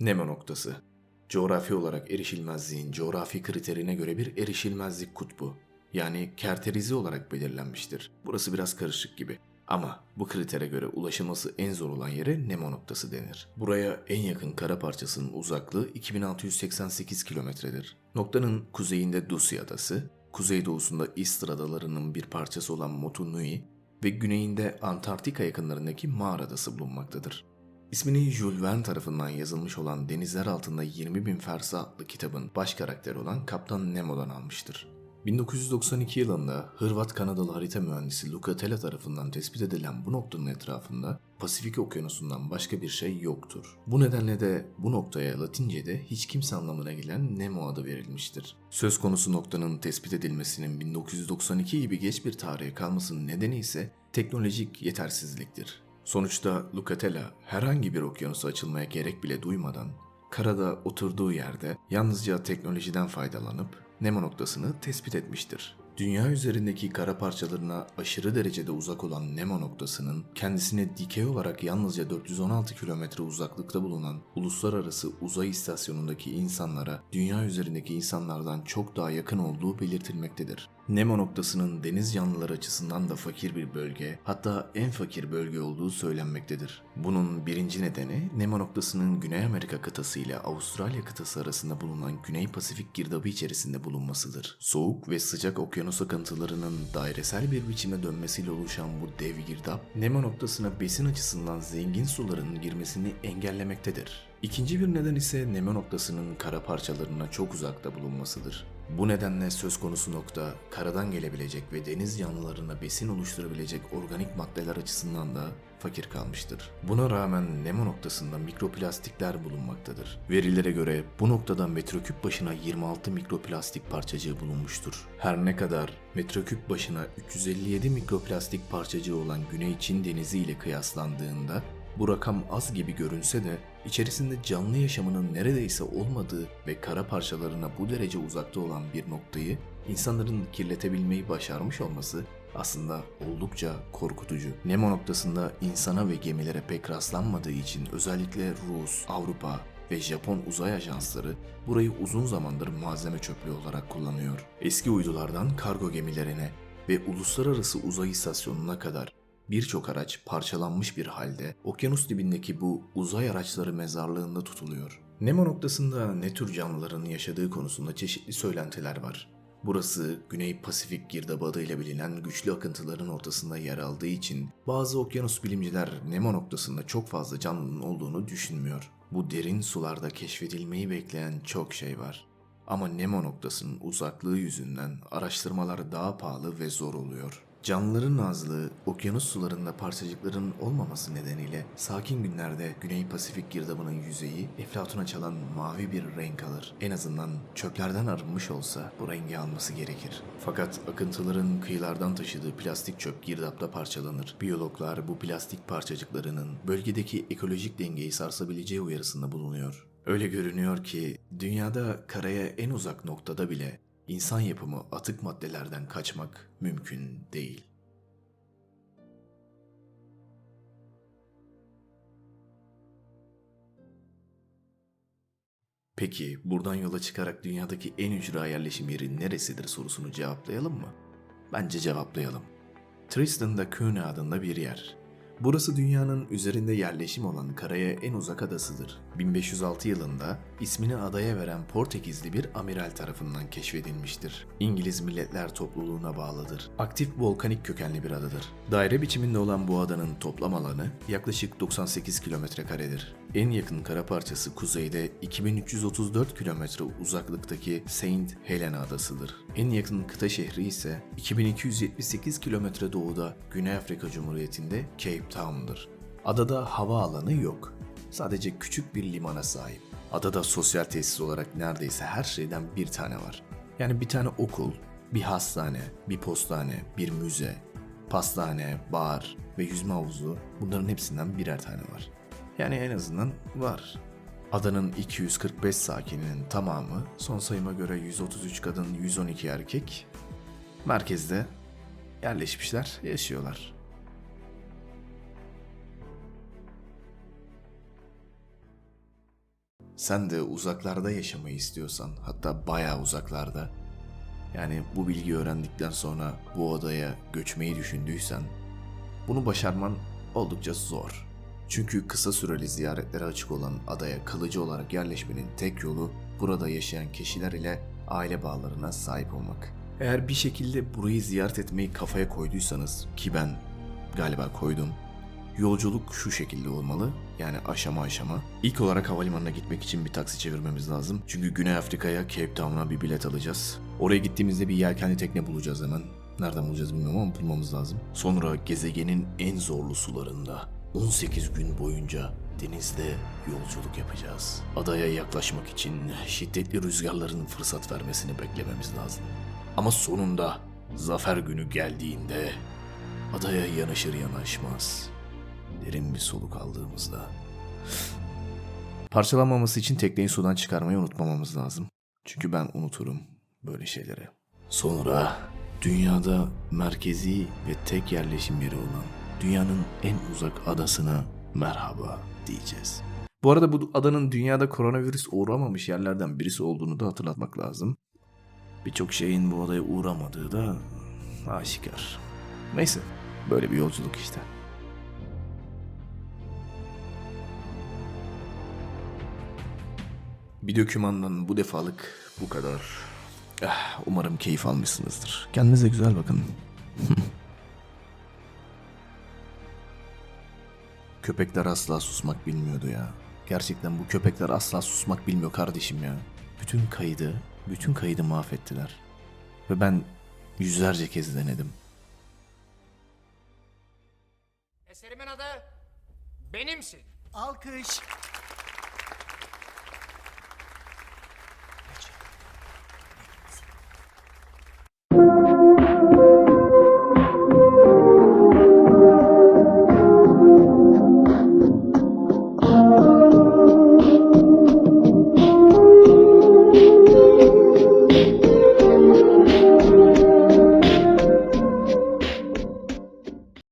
Nemo noktası. Coğrafi olarak erişilmezliğin coğrafi kriterine göre bir erişilmezlik kutbu. Yani kerterize olarak belirlenmiştir. Burası biraz karışık gibi. Ama bu kritere göre ulaşılması en zor olan yere Nemo noktası denir. Buraya en yakın kara parçasının uzaklığı 2688 kilometredir. Noktanın kuzeyinde Dusi Adası, kuzeydoğusunda Easter Adalarının bir parçası olan Motu Nui ve güneyinde Antarktika yakınlarındaki Mağar Adası bulunmaktadır. İsmini Jules Verne tarafından yazılmış olan Denizler Altında 20 Bin Fersa adlı kitabın baş karakteri olan Kaptan Nemo'dan almıştır. 1992 yılında Hırvat-Kanadalı harita mühendisi Luca Tella tarafından tespit edilen bu noktanın etrafında Pasifik Okyanusu'ndan başka bir şey yoktur. Bu nedenle de bu noktaya Latince'de hiç kimse anlamına gelen Nemo adı verilmiştir. Söz konusu noktanın tespit edilmesinin 1992 gibi geç bir tarihe kalmasının nedeni ise teknolojik yetersizliktir. Sonuçta Lucatella herhangi bir okyanusa açılmaya gerek bile duymadan karada oturduğu yerde yalnızca teknolojiden faydalanıp Nemo noktasını tespit etmiştir. Dünya üzerindeki kara parçalarına aşırı derecede uzak olan Nemo noktasının kendisine dikey olarak yalnızca 416 kilometre uzaklıkta bulunan uluslararası uzay istasyonundaki insanlara dünya üzerindeki insanlardan çok daha yakın olduğu belirtilmektedir. Nemo noktasının deniz canlıları açısından da fakir bir bölge, hatta en fakir bölge olduğu söylenmektedir. Bunun birinci nedeni Nemo noktasının Güney Amerika kıtası ile Avustralya kıtası arasında bulunan Güney Pasifik girdabı içerisinde bulunmasıdır. Soğuk ve sıcak okyanus akıntılarının dairesel bir biçime dönmesiyle oluşan bu dev girdap, Nemo noktasına besin açısından zengin suların girmesini engellemektedir. İkinci bir neden ise Nemo noktasının kara parçalarına çok uzakta bulunmasıdır. Bu nedenle söz konusu nokta karadan gelebilecek ve deniz canlılarına besin oluşturabilecek organik maddeler açısından da fakir kalmıştır. Buna rağmen Nemo noktasında mikroplastikler bulunmaktadır. Verilere göre bu noktada metreküp başına 26 mikroplastik parçacığı bulunmuştur. Her ne kadar metreküp başına 357 mikroplastik parçacığı olan Güney Çin Denizi ile kıyaslandığında bu rakam az gibi görünse de içerisinde canlı yaşamının neredeyse olmadığı ve kara parçalarına bu derece uzakta olan bir noktayı insanların kirletebilmeyi başarmış olması aslında oldukça korkutucu. Nemo noktasında insana ve gemilere pek rastlanmadığı için özellikle Rus, Avrupa ve Japon uzay ajansları burayı uzun zamandır malzeme çöplüğü olarak kullanıyor. Eski uydulardan kargo gemilerine ve uluslararası uzay istasyonuna kadar Birçok araç parçalanmış bir halde okyanus dibindeki bu uzay araçları mezarlığında tutuluyor. Nemo noktasında ne tür canlıların yaşadığı konusunda çeşitli söylentiler var. Burası Güney Pasifik girdabı adıyla bilinen güçlü akıntıların ortasında yer aldığı için bazı okyanus bilimciler Nemo noktasında çok fazla canlının olduğunu düşünmüyor. Bu derin sularda keşfedilmeyi bekleyen çok şey var. Ama Nemo noktasının uzaklığı yüzünden araştırmalar daha pahalı ve zor oluyor. Canlıların azlığı, okyanus sularında parçacıkların olmaması nedeniyle sakin günlerde Güney Pasifik girdabının yüzeyi eflatuna çalan mavi bir renk alır. En azından çöplerden arınmış olsa bu rengi alması gerekir. Fakat akıntıların kıyılardan taşıdığı plastik çöp girdapta parçalanır. Biyologlar bu plastik parçacıklarının bölgedeki ekolojik dengeyi sarsabileceği uyarısında bulunuyor. Öyle görünüyor ki dünyada karaya en uzak noktada bile insan yapımı atık maddelerden kaçmak mümkün değil. Peki buradan yola çıkarak dünyadaki en ücra yerleşim yeri neresidir sorusunu cevaplayalım mı? Bence cevaplayalım. Tristan da Cunha adında bir yer. Burası dünyanın üzerinde yerleşim olan karaya en uzak adasıdır. 1506 yılında ismini adaya veren Portekizli bir amiral tarafından keşfedilmiştir. İngiliz Milletler Topluluğuna bağlıdır. Aktif volkanik kökenli bir adadır. Daire biçiminde olan bu adanın toplam alanı yaklaşık 98 kilometre karedir. En yakın kara parçası kuzeyde 2334 kilometre uzaklıktaki Saint Helena adasıdır. En yakın kıta şehri ise 2278 kilometre doğuda Güney Afrika Cumhuriyeti'nde Cape Town'dır. Adada hava alanı yok. Sadece küçük bir limana sahip. Adada sosyal tesis olarak neredeyse her şeyden bir tane var. Yani bir tane okul, bir hastane, bir postane, bir müze, pastane, bar ve yüzme havuzu bunların hepsinden birer tane var. Yani en azından var. Adanın 245 sakininin tamamı son sayıma göre 133 kadın 112 erkek merkezde yerleşmişler, yaşıyorlar. sen de uzaklarda yaşamayı istiyorsan, hatta bayağı uzaklarda, yani bu bilgiyi öğrendikten sonra bu adaya göçmeyi düşündüysen, bunu başarman oldukça zor. Çünkü kısa süreli ziyaretlere açık olan adaya kalıcı olarak yerleşmenin tek yolu burada yaşayan kişiler ile aile bağlarına sahip olmak. Eğer bir şekilde burayı ziyaret etmeyi kafaya koyduysanız ki ben galiba koydum. Yolculuk şu şekilde olmalı. Yani aşama aşama. İlk olarak havalimanına gitmek için bir taksi çevirmemiz lazım. Çünkü Güney Afrika'ya Cape Town'a bir bilet alacağız. Oraya gittiğimizde bir yelkenli tekne bulacağız hemen. Nereden bulacağız bilmiyorum ama bulmamız lazım. Sonra gezegenin en zorlu sularında 18 gün boyunca denizde yolculuk yapacağız. Adaya yaklaşmak için şiddetli rüzgarların fırsat vermesini beklememiz lazım. Ama sonunda zafer günü geldiğinde adaya yanaşır yanaşmaz derin bir soluk aldığımızda parçalanmaması için tekneyi sudan çıkarmayı unutmamamız lazım. Çünkü ben unuturum böyle şeyleri. Sonra dünyada merkezi ve tek yerleşim yeri olan dünyanın en uzak adasına merhaba diyeceğiz. Bu arada bu adanın dünyada koronavirüs uğramamış yerlerden birisi olduğunu da hatırlatmak lazım. Birçok şeyin bu adaya uğramadığı da aşikar. Neyse, böyle bir yolculuk işte. Bir dokümandan bu defalık bu kadar. Ah, umarım keyif almışsınızdır. Kendinize güzel bakın. Köpekler asla susmak bilmiyordu ya. Gerçekten bu köpekler asla susmak bilmiyor kardeşim ya. Bütün kaydı, bütün kaydı mahvettiler. Ve ben yüzlerce kez denedim. Eserimin adı Benimsin. Alkış.